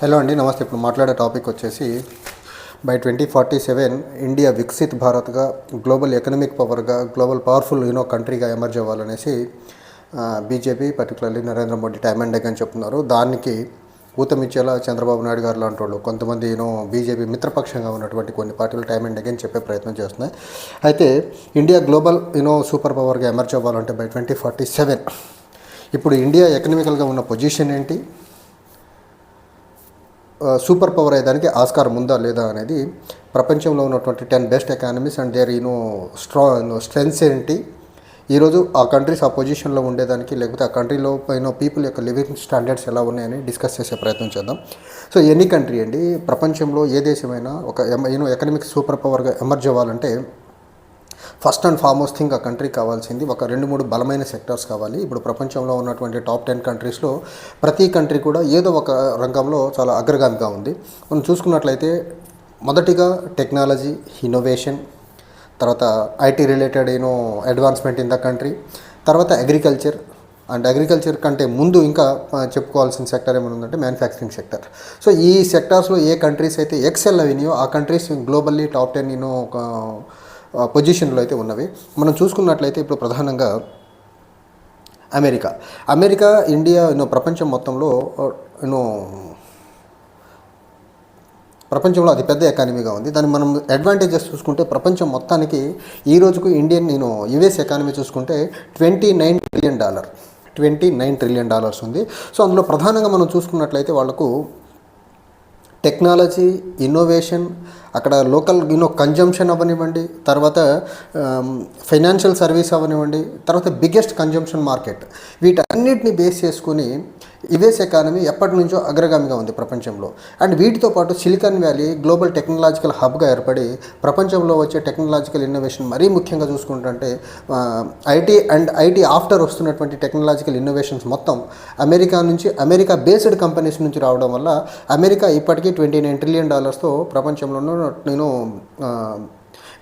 Hello అండి నమస్తే. ఇప్పుడు మాట్లాడే టాపిక్ వచ్చేసి by twenty forty seven India Viksit భారత్గా global economic పవర్గా గ్లోబల్ పవర్ఫుల్ యూనో కంట్రీగా emerge అవ్వాలనేసి BJP particularly Narendra Modi time and అని చెప్తున్నారు. దానికి ఊతమిచ్చేలా చంద్రబాబు నాయుడు గారు లాంటి వాళ్ళు కొంతమంది యూనో బీజేపీ మిత్రపక్షంగా ఉన్నటువంటి కొన్ని పార్టీలు టైమ్ అండ్ అగైన్ చెప్పే ప్రయత్నం చేస్తున్నాయి. అయితే India global you know super పవర్గా emerge అవ్వాలంటే బై ట్వంటీ ఫార్టీ సెవెన్ ఇప్పుడు ఇండియా ఎకనామికల్గా ఉన్న పొజిషన్ ఏంటి? సూపర్ పవర్ అయ్యేదానికి ఆస్కారం ఉందా లేదా అనేది ప్రపంచంలో ఉన్నటువంటి ten best economies and there you know straw strengths ఏంటి? ఈరోజు ఆ కంట్రీస్ ఆ పొజిషన్లో ఉండేదానికి లేకపోతే ఆ కంట్రీలో పైన పీపుల్ యొక్క లివింగ్ స్టాండర్డ్స్ ఎలా ఉన్నాయని డిస్కస్ చేసే ప్రయత్నం చేద్దాం. సో ఎనీ కంట్రీ అండి ప్రపంచంలో ఏ దేశమైనా ఒక యూనో ఎకనమిక్ సూపర్ పవర్గా ఎమర్జ్ అవ్వాలంటే ఫస్ట్ అండ్ ఫార్మోస్ట్ థింగ్ ఆ కంట్రీ కావాల్సింది. ఒక రెండు మూడు బలమైన సెక్టర్స్ కావాలి. ఇప్పుడు ప్రపంచంలో ఉన్నటువంటి టాప్ టెన్ కంట్రీస్లో ప్రతి కంట్రీ కూడా ఏదో ఒక రంగంలో చాలా అగ్రగామిగా ఉంది. మనం చూసుకున్నట్లయితే మొదటిగా టెక్నాలజీ ఇన్నోవేషన్ తర్వాత IT related you know advancement in the country తర్వాత అగ్రికల్చర్ అండ్ అగ్రికల్చర్ కంటే ముందు ఇంకా చెప్పుకోవాల్సిన సెక్టర్ ఏమైనా ఉందంటే మ్యానుఫ్యాక్చరింగ్ సెక్టర్. సో ఈ సెక్టార్స్లో ఏ కంట్రీస్ అయితే ఎక్సెల్ అవినాయో ఆ countries globally top ten you know ఒక పొజిషన్లో అయితే ఉన్నవి. మనం చూసుకున్నట్లయితే ఇప్పుడు ప్రధానంగా అమెరికా. అమెరికా ఇండియా యూనో ప్రపంచం మొత్తంలో యూనో ప్రపంచంలో అతిపెద్ద ఎకానమీగా ఉంది. దాన్ని మనం అడ్వాంటేజెస్ చూసుకుంటే ప్రపంచం మొత్తానికి ఈ రోజుకు ఇండియన్ నేను యుఎస్ ఎకానమీ చూసుకుంటే twenty nine trillion dollar. Twenty nine trillion dollars ఉంది. సో అందులో ప్రధానంగా మనం చూసుకున్నట్లయితే వాళ్ళకు టెక్నాలజీ ఇన్నోవేషన్ అక్కడ లోకల్ యూనో కన్జంప్షన్ అవనివ్వండి తర్వాత ఫైనాన్షియల్ సర్వీస్ అవనివ్వండి తర్వాత బిగ్గెస్ట్ కన్జంప్షన్ మార్కెట్ వీటన్నిటిని బేస్ చేసుకుని యుఎస్ ఎకానమీ ఎప్పటి నుంచో అగ్రగామిగా ఉంది ప్రపంచంలో. అండ్ వీటితో పాటు సిలికాన్ వ్యాలీ గ్లోబల్ టెక్నాలజికల్ హబ్గా ఏర్పడి ప్రపంచంలో వచ్చే టెక్నాలజికల్ ఇన్నోవేషన్ మరీ ముఖ్యంగా చూసుకుంటుంటే ఐటీ అండ్ ఐటీ ఆఫ్టర్ వస్తున్నటువంటి టెక్నాలజికల్ ఇన్నోవేషన్స్ మొత్తం అమెరికా నుంచి అమెరికా బేస్డ్ కంపెనీస్ నుంచి రావడం వల్ల అమెరికా ఇప్పటికీ ట్వంటీ నైన్ ట్రిలియన్ డాలర్స్తో ప్రపంచంలోనూ నేను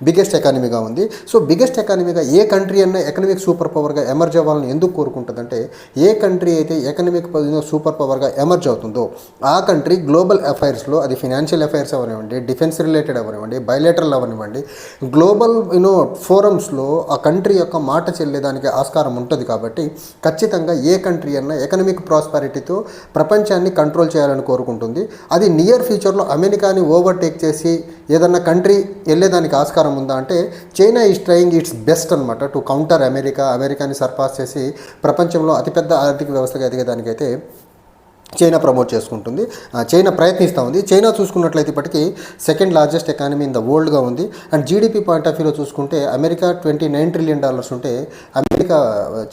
బిగ్గెస్ట్ ఎకానమీగా ఉంది. సో బిగ్గెస్ట్ ఎకానమీగా ఏ కంట్రీ అన్న ఎకనమిక్ సూపర్ పవర్గా ఎమర్జ్ అవ్వాలని ఎందుకు కోరుకుంటుందంటే ఏ కంట్రీ అయితే ఎకనమిక్ సూపర్ పవర్గా ఎమర్జ్ అవుతుందో ఆ కంట్రీ గ్లోబల్ అఫైర్స్లో అది ఫినాన్షియల్ అఫైర్స్ అవనివ్వండి డిఫెన్స్ రిలేటెడ్ అవనివ్వండి బయలేటరల్ అవనివ్వండి గ్లోబల్ యూనో ఫోరమ్స్లో ఆ కంట్రీ యొక్క మాట చెల్లేదానికి ఆస్కారం ఉంటుంది కాబట్టి ఖచ్చితంగా ఏ కంట్రీ అన్న ఎకనమిక్ ప్రాస్పారిటీతో ప్రపంచాన్ని కంట్రోల్ చేయాలని కోరుకుంటుంది. అది నియర్ ఫ్యూచర్లో అమెరికాని ఓవర్టేక్ చేసి ఏదన్నా కంట్రీ వెళ్ళేదానికి ఆస్కారం ఉందా అంటే China is trying its best అనమాట టు కౌంటర్ అమెరికా. అమెరికాని సర్పాస్ చేసి ప్రపంచంలో అతిపెద్ద ఆర్థిక వ్యవస్థగా ఎదిగేదానికైతే చైనా ప్రమోట్ చేసుకుంటుంది. చైనా ప్రయత్నిస్తూ ఉంది. చైనా చూసుకున్నట్లయితే ఇప్పటికీ second largest economy in the వరల్డ్గా ఉంది. అండ్ జీడిపి పాయింట్ ఆఫ్ వ్యూలో చూసుకుంటే America twenty nine trillion dollars ఉంటే అమెరికా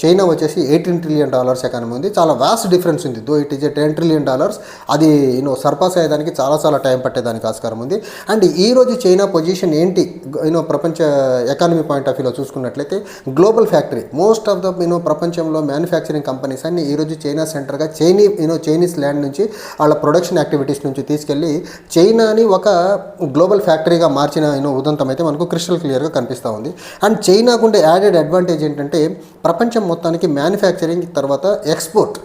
చైనా వచ్చేసి ఎయిటీన్ ట్రిలియన్ డాలర్స్ ఎకానమీ ఉంది. చాలా వాస్ట్ డిఫరెన్స్ ఉంది. Though it is a ten trillion dollars అది యూనో సర్పాస్ అయ్యేదానికి చాలా చాలా టైం పట్టేదానికి ఆస్కారం ఉంది. అండ్ ఈ రోజు చైనా పొజిషన్ ఏంటి? యూనో ప్రపంచ ఎకానమీ పాయింట్ ఆఫ్ వ్యూలో చూసుకున్నట్లయితే global factory most of the you know ప్రపంచంలో మ్యానుఫ్యాక్చరింగ్ కంపెనీస్ అన్ని ఈరోజు China సెంటర్గా Chinese you know Chinese land నుంచి వాళ్ళ ప్రొడక్షన్ యాక్టివిటీస్ నుంచి తీసుకెళ్ళి చైనాని ఒక గ్లోబల్ ఫ్యాక్టరీగా మార్చిన యూనో ఉదంతం అయితే మనకు క్రిస్టల్ క్లియర్గా కనిపిస్తూ ఉంది. అండ్ చైనాకు ఉండే యాడెడ్ అడ్వాంటేజ్ ఏంటంటే ప్రపంచం మొత్తానికి మ్యానుఫ్యాక్చరింగ్ తర్వాత ఎక్స్పోర్ట్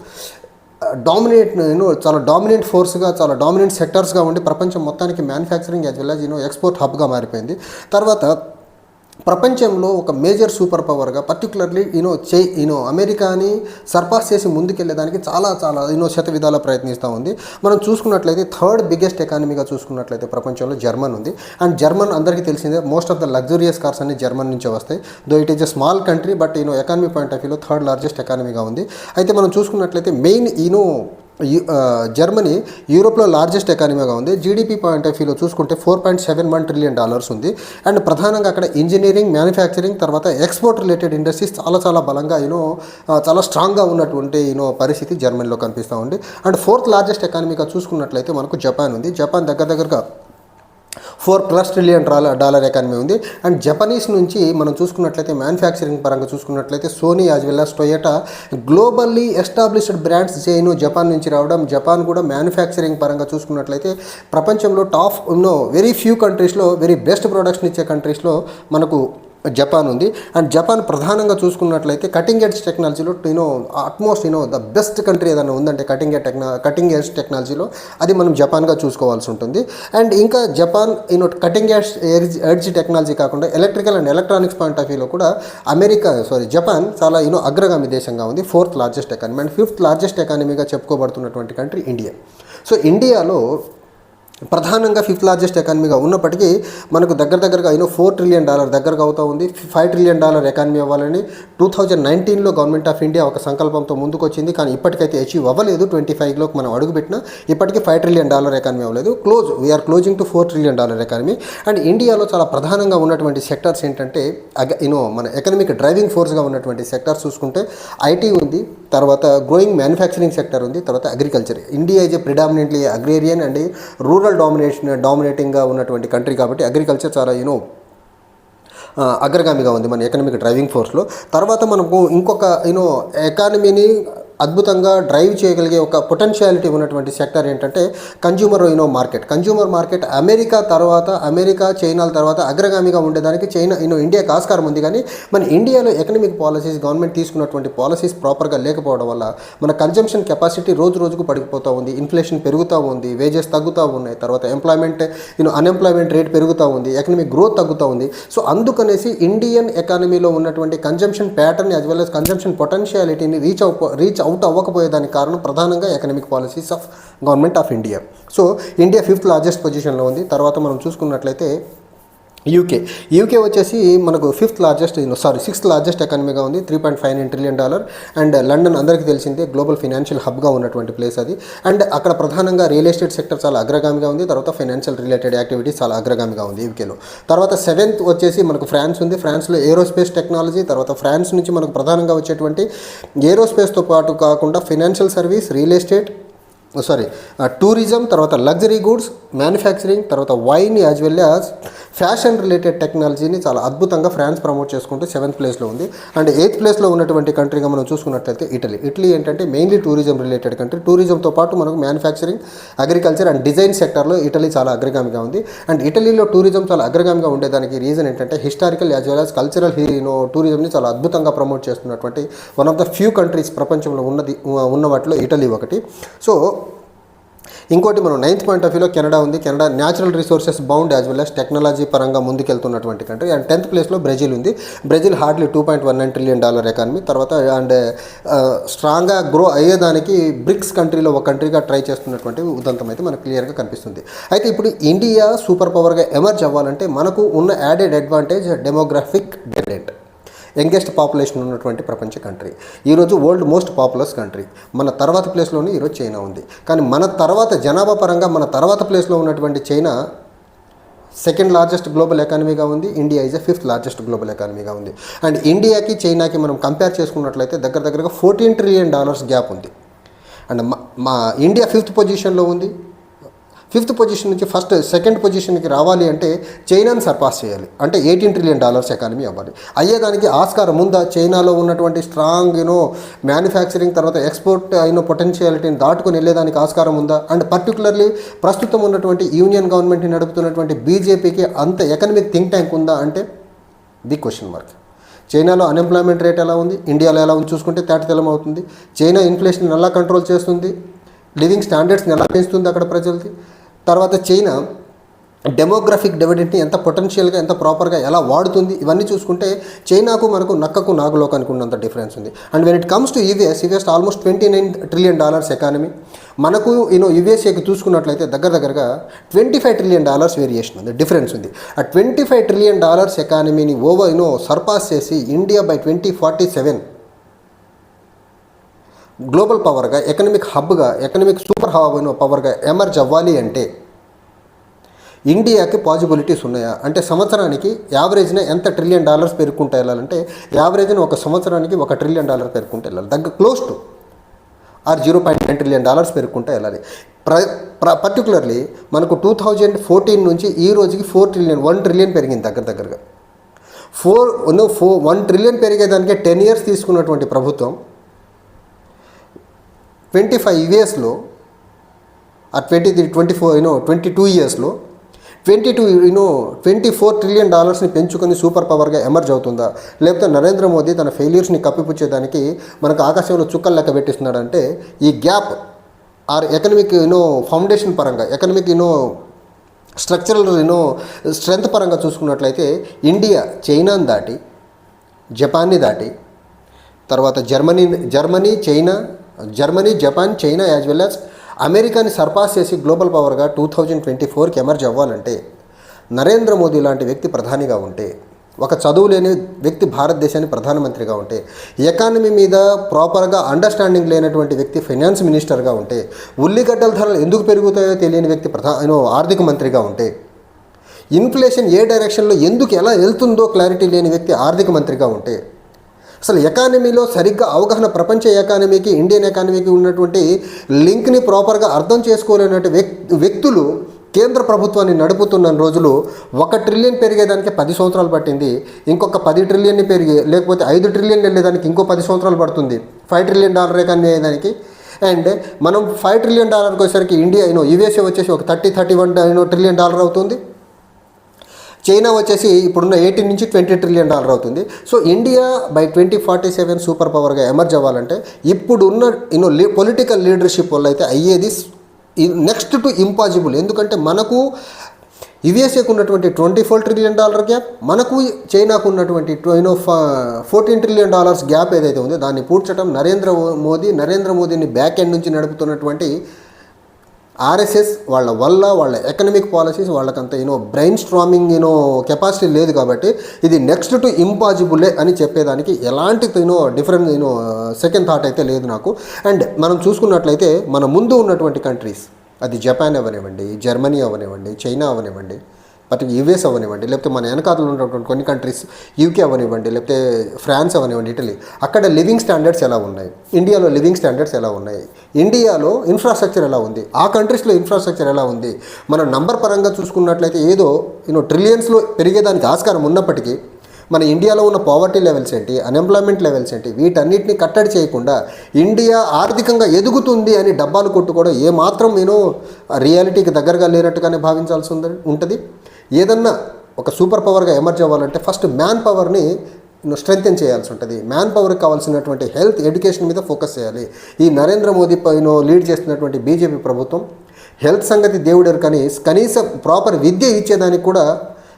డామినేట్ యూనో చాలా డామినెంట్ ఫోర్స్గా చాలా డామినెంట్ సెక్టర్స్గా ఉండి ప్రపంచం మొత్తానికి manufacturing as well as you know export హబ్గా మారిపోయింది. తర్వాత ప్రపంచంలో ఒక మేజర్ సూపర్ పవర్గా పర్టికులర్లీ యూనో చే యూనో అమెరికాని సర్పాస్ చేసి ముందుకెళ్ళేదానికి చాలా చాలా యూనో శత విధాల ప్రయత్నిస్తూ ఉంది. మనం చూసుకున్నట్లయితే థర్డ్ బిగ్గెస్ట్ ఎకానమీగా చూసుకున్నట్లయితే ప్రపంచంలో జర్మన్ ఉంది. అండ్ జర్మన్ అందరికీ తెలిసిందే most of the luxurious cars అన్ని జర్మన్ నుంచే వస్తాయి. Though it is a small country but you know economy point of వ్యూలో థర్డ్ లార్జెస్ట్ ఎకానమీగా ఉంది. అయితే మనం చూసుకున్నట్లయితే మెయిన్ యూనో జర్మనీ యూరోప్లో లార్జెస్ట్ ఎకానమీగా ఉంది. జీడిపి పాయింట్ ఆఫ్ వ్యూలో చూసుకుంటే four point seven one trillion dollars ఉంది. అండ్ ప్రధానంగా అక్కడ ఇంజనీరింగ్ మ్యానుఫ్యాక్చరింగ్ తర్వాత ఎక్స్పోర్ట్ రిలేటెడ్ ఇండస్ట్రీస్ చాలా చాలా బలంగా యూనో చాలా స్ట్రాంగ్గా ఉన్నటువంటి యూనో పరిస్థితి జర్మనీలో కనిపిస్తూ ఉంది. అండ్ ఫోర్త్ లార్జెస్ట్ ఎకానమీగా చూసుకున్నట్లయితే మనకు జపాన్ ఉంది. జపాన్ దగ్గర దగ్గరగా four plus trillion dollar dollar economy ఉంది. అండ్ జపనీస్ నుంచి మనం చూసుకున్నట్లయితే మ్యానుఫ్యాక్చరింగ్ పరంగా చూసుకున్నట్లయితే Sony as well as Toyota globally established brands Jain Japan నుంచి రావడం జపాన్ కూడా మ్యానుఫ్యాక్చరింగ్ పరంగా చూసుకున్నట్లయితే ప్రపంచంలో టాప్ ఉన్నో వెరీ ఫ్యూ కంట్రీస్లో వెరీ బెస్ట్ ప్రొడక్షన్ ఇచ్చే కంట్రీస్లో మనకు జపాన్ ఉంది. అండ్ జపాన్ ప్రధానంగా చూసుకున్నట్లయితే కటింగ్ ఎడ్జ్ టెక్నాలజీలో you know utmost you know the best country ఏదైనా ఉందంటే cutting edge techno cutting edge టెక్నాలజీలో అది మనం జపాన్గా చూసుకోవాల్సి ఉంటుంది. అండ్ ఇంకా Japan you know cutting edge edge edge technology కాకుండా electrical and electronics point of వ్యూలో కూడా అమెరికా సారీ జపాన్ చాలా యూనో అగ్రగామి దేశంగా ఉంది. Fourth largest economy and fifth largest ఎకానమీగా చెప్పుకోబడుతున్నటువంటి కంట్రీ ఇండియా సో ఇండియాలో ప్రధానంగా ఫిఫ్త్ లార్జెస్ట్ ఎకానమీగా ఉన్నప్పటికీ మనకు దగ్గర దగ్గరగా అయినో ఫోర్ ట్రిలియన్ డాలర్ దగ్గరగా అవుతా ఉంది. ఫైవ్ ట్రిలియన్ డాలర్ ఎకానమీ అవ్వాలని టూ థౌజండ్ నైన్టీన్లో గవర్నమెంట్ ఆఫ్ ఇండియా ఒక సంకల్పంతో ముందుకు వచ్చింది కానీ ఇప్పటికైతే అచీవ్ అవ్వలేదు. ట్వంటీ ఫైవ్లోకి మనం అడుగుపెట్టినా ఇప్పటికీ ఫైవ్ ట్రిలియన్ డాలర్ ఎకానమీ అవ్వలేదు. Close we're closing to four trillion dollar economy and ఇండియాలో చాలా ప్రధానంగా ఉన్నటువంటి సెక్టర్స్ ఏంటంటే యూనో మన ఎకనమిక్ డ్రైవింగ్ ఫోర్స్గా ఉన్నటువంటి సెక్టర్స్ చూసుకుంటే ఐటీ ఉంది తర్వాత గ్రోయింగ్ మ్యానుఫ్యాక్చరింగ్ సెక్టర్ ఉంది తర్వాత agriculture India is a predominantly agrarian and rural domination డామినేటింగ్గా ఉన్నటువంటి కంట్రీ కాబట్టి అగ్రికల్చర్ చాలా యూనో అగ్రగామిగా ఉంది మన ఎకనమిక్ డ్రైవింగ్ ఫోర్స్లో తర్వాత మనకు ఇంకొక యూనో ఎకానమీని అద్భుతంగా డ్రైవ్ చేయగలిగే ఒక పొటెన్షియాలిటీ ఉన్నటువంటి సెక్టర్ ఏంటంటే consumer you know market consumer market America తర్వాత అమెరికా చైనాల తర్వాత అగ్రగామిగా ఉండేదానికి చైనా యూనో ఇండియాకి ఆస్కారం ఉంది. కానీ మన ఇండియాలో ఎకనమిక్ పాలసీస్ గవర్నమెంట్ తీసుకున్నటువంటి పాలసీస్ ప్రాపర్గా లేకపోవడం వల్ల మన కన్జంప్షన్ కెపాసిటీ రోజు రోజుకు పడిపోతూ ఉంది. ఇన్ఫ్లేషన్ పెరుగుతూ ఉంది. వేజెస్ తగ్గుతూ ఉన్నాయి. తర్వాత ఎంప్లాయ్మెంట్ యూనో అన్ఎంప్లాయ్మెంట్ రేట్ పెరుగుతూ ఉంది. ఎకనమిక్ గ్రోత్ తగ్గుతూ ఉంది. సో అందుకనేసి ఇండియన్ ఎకానమీలో ఉన్నటువంటి consumption pattern as well as consumption పొటెన్షియాలిటీని reach అవు రీచ్ అవుట్ అవ్వకపోయేదానికి కారణం ప్రధానంగా economic policies of government of India so India fifth largest పొజిషన్లో ఉంది. తర్వాత మనం చూసుకున్నట్లయితే యూకే యూకే వచ్చేసి మనకు fifth largest sorry sixth largest ఎకానమీగా ఉంది. Three point five nine trillion dollar and London అందరికీ తెలిసిందే గ్లోబల్ ఫైనాన్షియల్ హబ్గా ఉన్నటువంటి ప్లేస్ అది. అండ్ అక్కడ ప్రధానంగా రియల్ ఎస్టేట్ సెక్టర్ చాలా అగ్రగామిగా ఉంది. తర్వాత ఫైనాన్షియల్ రిలేటెడ్ యాక్టివిటీస్ చాలా అగ్రగామిగా ఉంది యూకేలో తర్వాత సెవెంత్ వచ్చేసి మనకు ఫ్రాన్స్ ఉంది. ఫ్రాన్స్లో ఏరోస్పేస్ టెక్నాలజీ తర్వాత ఫ్రాన్స్ నుంచి మనకు ప్రధానంగా వచ్చేటువంటి ఏరోస్పేస్తో పాటు కాకుండా financial service real estate Uh, sorry tourism uh, తర్వాత లగ్జరీ గూడ్స్ మ్యానుఫ్యాక్చరింగ్ తర్వాత wine as well as fashion related టెక్నాలజీని చాలా అద్భుతంగా ఫ్రాన్స్ ప్రమోట్ చేసుకుంటూ సెవెంత్ ప్లేస్లో ఉంది. అండ్ ఎయిత్ ప్లేస్లో ఉన్నటువంటి కంట్రీగా మనం చూసుకున్నట్లయితే ఇటలీ ఇటలీ ఏంటంటే మెయిన్లీ టూరిజం రిలేటెడ్ కంట్రీ టూరిజంతో పాటు మనకు మ్యానుఫ్యాక్చరింగ్ అగ్రికల్చర్ అండ్ డిజైన్ సెక్టర్లో ఇటలీ చాలా అగ్రగామిగా ఉంది. అండ్ ఇటలీలో టూరిజం చాలా అగ్రగామిగా ఉండేదానికి రీజన్ ఏంటంటే historical as well as cultural hero టూరిజంని చాలా అద్భుతంగా ప్రమోట్ చేస్తున్నటువంటి one of the few countries ప్రపంచంలో ఉన్నది uh, ఉన్న వాటిలో ఇటలీ ఒకటి. సో ఇంకోటి మనం నైన్త్ పాయింట్ ఆఫ్ వ్యూలో కెనడా ఉంది. Canada natural resources bound as well as technology పరంగా ముందుకెళ్తున్నటువంటి కంట్రీ అండ్ టెన్త్ ప్లేస్లో బ్రెజిల్ ఉంది. Brazil hardly two point one nine trillion dollar economy తర్వాత అండ్ స్ట్రాంగ్గా గ్రో అయ్యేదానికి బ్రిక్స్ కంట్రీలో ఒక కంట్రీగా ట్రై చేస్తున్నటువంటి ఉదంతం అయితే మనకు క్లియర్గా కనిపిస్తుంది. అయితే ఇప్పుడు ఇండియా సూపర్ పవర్గా ఎమర్జ్ అవ్వాలంటే మనకు ఉన్న added advantage demographic dependent youngest population ఉన్నటువంటి ప్రపంచ కంట్రీ. ఈరోజు వరల్డ్ మోస్ట్ పాపులస్ కంట్రీ. మన తర్వాత ప్లేస్లోనే ఈరోజు చైనా ఉంది. కానీ మన తర్వాత జనాభా పరంగా మన తర్వాత ప్లేస్లో ఉన్నటువంటి చైనా సెకండ్ లార్జెస్ట్ గ్లోబల్ ఎకానమీగా ఉంది. India is a fifth largest global ఎకానమీగా ఉంది. అండ్ ఇండియాకి చైనాకి మనం కంపేర్ చేసుకున్నట్లయితే దగ్గర దగ్గరగా ఫోర్టీన్ ట్రిలియన్ డాలర్స్ గ్యాప్ ఉంది. అండ్ మా- మా ఇండియా ఫిఫ్త్ పొజిషన్లో ఉంది. ఫిఫ్త్ పొజిషన్ నుంచి ఫస్ట్ సెకండ్ పొజిషన్కి రావాలి అంటే చైనాని సర్పాస్ చేయాలి. అంటే ఎయిటీన్ ట్రిలియన్ డాలర్స్ ఎకానమీ అవ్వాలి. అయ్యేదానికి ఆస్కారం ఉందా? చైనాలో ఉన్నటువంటి స్ట్రాంగ్ యూనో మ్యానుఫ్యాక్చరింగ్ తర్వాత ఎక్స్పోర్ట్ అయిన పొటెన్షియాలిటీని దాటుకొని వెళ్ళేదానికి ఆస్కారం ఉందా? అండ్ పర్టికులర్లీ ప్రస్తుతం ఉన్నటువంటి యూనియన్ గవర్నమెంట్ని నడుపుతున్నటువంటి బీజేపీకి అంత ఎకనమిక్ థింక్ ట్యాంక్ ఉందా అంటే బిగ్ క్వశ్చన్ మార్క్. చైనాలో అన్ఎంప్లాయ్మెంట్ రేట్ ఎలా ఉంది? ఇండియాలో ఎలా ఉంది? చూసుకుంటే తేటతెలం అవుతుంది. చైనా ఇన్ఫ్లేషన్ ఎలా కంట్రోల్ చేస్తుంది? లివింగ్ స్టాండర్డ్స్ని ఎలా పెంచుతుంది అక్కడ ప్రజలకి తర్వాత చైనా డెమోగ్రఫిక్ డివిడెంట్ని ఎంత పొటెన్షియల్గా ఎంత ప్రాపర్గా ఎలా వాడుతుంది ఇవన్నీ చూసుకుంటే చైనాకు మనకు నక్కకు నాగులోకానికి ఉన్నంత డిఫరెన్స్ ఉంది. And when it comes to US US almost twenty nine trillion dollars economy మనకు యూనో యుఎస్ఏకి చూసుకున్నట్లయితే దగ్గర దగ్గరగా twenty five trillion dollars variation ఉంది డిఫరెన్స్ ఉంది. ఆ ట్వంటీ ఫైవ్ ట్రిలియన్ డాలర్స్ ఎకానమీని ఓవర్ యూనో సర్పాస్ చేసి India by twenty forty seven global పవర్గా economic హబ్గా ఎకనమిక్ సూపర్ హబ్ పవర్గా ఎమర్జ్ అవ్వాలి అంటే ఇండియాకి పాజిబిలిటీస్ ఉన్నాయా? అంటే సంవత్సరానికి యావరేజ్న ఎంత ట్రిలియన్ డాలర్స్ పేర్కొంటూ వెళ్ళాలంటే యావరేజ్న ఒక సంవత్సరానికి ఒక ట్రిలియన్ డాలర్ పేర్కొంటూ వెళ్ళాలి. దగ్గర close to or zero point nine trillion dollars పేర్కొంటూ వెళ్ళాలి. ప్ర ప్ర పర్టికులర్లీ మనకు టూ థౌజండ్ ఫోర్టీన్ నుంచి ఈ రోజుకి ఫోర్ ట్రిలియన్ వన్ ట్రిలియన్ పెరిగింది దగ్గర దగ్గరగా. ఫోర్ ఫోర్ వన్ ట్రిలియన్ పెరిగేదానికే టెన్ ఇయర్స్ తీసుకున్నటువంటి ప్రభుత్వం ట్వంటీ ఫైవ్ ఇయర్స్లో ఆ twenty three twenty four you know twenty two ఇయర్స్లో twenty two you know twenty four trillion డాలర్స్ని పెంచుకొని సూపర్ పవర్గా ఎమర్జ్ అవుతుందా? లేకపోతే నరేంద్ర మోదీ తన ఫెయిల్యూర్స్ని కప్పిపుచ్చేదానికి మనకు ఆకాశంలో చుక్కలు లెక్క పెట్టిస్తున్నాడంటే ఈ gap or economic you know foundation పరంగా economic you know structural you know strength పరంగా చూసుకున్నట్లయితే ఇండియా చైనాని దాటి జపాన్ని దాటి తర్వాత Germany Germany China Germany Japan China as well as అమెరికాని surpass చేసి గ్లోబల్ పవర్గా టూ థౌజండ్ ట్వంటీ ఫోర్కి ఎమర్జ్ అవ్వాలంటే నరేంద్ర మోదీ లాంటి వ్యక్తి ప్రధానిగా ఉంటే ఒక చదువు లేని వ్యక్తి భారతదేశానికి ప్రధానమంత్రిగా ఉంటే ఎకానమీ మీద ప్రాపర్గా అండర్స్టాండింగ్ లేనటువంటి వ్యక్తి ఫైనాన్స్ మినిస్టర్గా ఉంటే ఉల్లిగడ్డల ధరలు ఎందుకు పెరుగుతాయో తెలియని వ్యక్తి ప్రధా ఆర్థిక మంత్రిగా ఉంటే ఇన్ఫ్లేషన్ ఏ డైరెక్షన్లో ఎందుకు ఎలా వెళ్తుందో క్లారిటీ లేని వ్యక్తి ఆర్థిక మంత్రిగా ఉంటే అసలు ఎకానమీలో సరిగ్గా అవగాహన ప్రపంచ ఎకానమీకి ఇండియన్ ఎకానమీకి ఉన్నటువంటి లింక్ని ప్రాపర్గా అర్థం చేసుకోలేనటువంటి వ్యక్తి వ్యక్తులు కేంద్ర ప్రభుత్వాన్ని నడుపుతున్న రోజులు ఒక ట్రిలియన్ పెరిగేదానికి పది సంవత్సరాలు పట్టింది. ఇంకొక పది ట్రిలియన్ని పెరిగి లేకపోతే ఐదు ట్రిలియన్ వెళ్ళేదానికి ఇంకో పది సంవత్సరాలు పడుతుంది. ఫైవ్ ట్రిలియన్ డాలర్ ఎకానమీ అయ్యేదానికి. అండ్ మనం ఫైవ్ ట్రిలియన్ డాలర్కి వచ్చేసరికి ఇండియా యూనో యుఎస్ఏ వచ్చేసి ఒక thirty thirty one trillion dollar అవుతుంది. చైనా వచ్చేసి ఇప్పుడున్న ఎయిటీన్ నుంచి ట్వంటీ ట్రిలియన్ డాలర్ అవుతుంది. So India by twenty forty seven super పవర్గా emerge అవ్వాలంటే ఇప్పుడున్న యూనో పొలిటికల్ లీడర్షిప్ వల్ల అయితే అయ్యేది నెక్స్ట్ టు ఇంపాసిబుల్ ఎందుకంటే మనకు యుఎస్ఏకు ఉన్నటువంటి twenty four trillion dollar gap మనకు చైనాకు ఉన్నటువంటి you know fourteen trillion dollars gap ఏదైతే ఉందో దాన్ని పూడ్చడం నరేంద్ర మోదీ నరేంద్ర మోదీని బ్యాక్ ఎండ్ నుంచి నడుపుతున్నటువంటి ఆర్ఎస్ఎస్ వాళ్ళ వల్ల వాళ్ళ ఎకనమిక్ పాలసీస్ వాళ్ళకంత you know brain storming you know capacity లేదు కాబట్టి ఇది నెక్స్ట్ టు ఇంపాసిబులే అని చెప్పేదానికి ఎలాంటి you know different you know second thought అయితే లేదు నాకు. అండ్ మనం చూసుకున్నట్లయితే మన ముందు ఉన్నటువంటి కంట్రీస్ అది జపాన్ అవనివ్వండి జర్మనీ అవనివ్వండి చైనా అవనివ్వండి అటు యుఎస్ అవనివ్వండి లేకపోతే మన వెనకాతలు ఉన్నటువంటి కొన్ని కంట్రీస్ యూకే అవనివ్వండి లేకపోతే ఫ్రాన్స్ అవనివ్వండి ఇటలీ అక్కడ లివింగ్ స్టాండర్డ్స్ ఎలా ఉన్నాయి? ఇండియాలో లివింగ్ స్టాండర్డ్స్ ఎలా ఉన్నాయి? ఇండియాలో ఇన్ఫ్రాస్ట్రక్చర్ ఎలా ఉంది? ఆ కంట్రీస్లో ఇన్ఫ్రాస్ట్రక్చర్ ఎలా ఉంది? మనం నంబర్ పరంగా చూసుకున్నట్లయితే ఏదో యూనో ట్రిలియన్స్లో పెరిగేదానికి ఆస్కారం ఉన్నప్పటికీ మన ఇండియాలో ఉన్న పావర్టీ లెవెల్స్ ఏంటి అన్ఎంప్లాయ్మెంట్ లెవెల్స్ ఏంటి వీటన్నిటిని కట్టడి చేయకుండా ఇండియా ఆర్థికంగా ఎదుగుతుంది అని డబ్బాలు కొట్టుకోవడం ఏమాత్రం నేను రియాలిటీకి దగ్గరగా లేనట్టుగానే భావించాల్సి ఉంటుంది? ఏదన్నా ఒక సూపర్ పవర్గా ఎమర్జ్ అవ్వాలంటే ఫస్ట్ మ్యాన్ పవర్ని స్ట్రెంగ్తెన్ చేయాల్సి ఉంటుంది. మ్యాన్ పవర్కి కావాల్సినటువంటి హెల్త్ ఎడ్యుకేషన్ మీద ఫోకస్ చేయాలి. ఈ నరేంద్ర మోదీ పైన లీడ్ చేస్తున్నటువంటి బీజేపీ ప్రభుత్వం హెల్త్ సంగతి దేవుడరు కానీ కనీసం ప్రాపర్ విద్య ఇచ్చేదానికి కూడా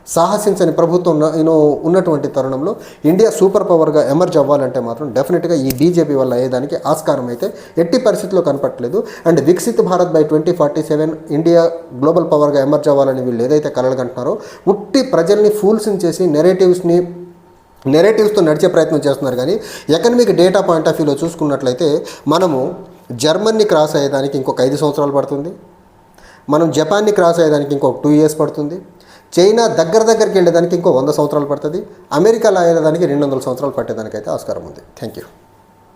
సాహసించని ప్రభుత్వం నేను యూనో ఉన్నటువంటి తరుణంలో ఇండియా సూపర్ పవర్గా ఎమర్జ్ అవ్వాలంటే మాత్రం డెఫినెట్గా ఈ బీజేపీ వల్ల అయ్యేదానికి ఆస్కారం అయితే ఎట్టి పరిస్థితుల్లో కనపట్లేదు and Viksit Bharat by twenty forty seven India global పవర్గా emerge అవ్వాలని వీళ్ళు ఏదైతే కలగంటున్నారో ఉట్టి ప్రజల్ని ఫూల్స్ని చేసి నెరేటివ్స్ని నెరేటివ్స్తో నడిచే ప్రయత్నం చేస్తున్నారు. కానీ ఎకనమిక్ డేటా పాయింట్ ఆఫ్ వ్యూలో చూసుకున్నట్లయితే మనము జర్మన్ని క్రాస్ అయ్యేదానికి ఇంకొక ఐదు సంవత్సరాలు పడుతుంది. మనం జపాన్ని క్రాస్ అయ్యేదానికి ఇంకొక టూ ఇయర్స్ పడుతుంది. చైనా దగ్గర దగ్గరికి వెళ్ళేదానికి ఇంకో వంద సంవత్సరాలు పడుతుంది. అమెరికాలో అయ్యేదానికి రెండు వందల సంవత్సరాలు పట్టేదానికైతే ఆస్కారం ఉంది. Thank you.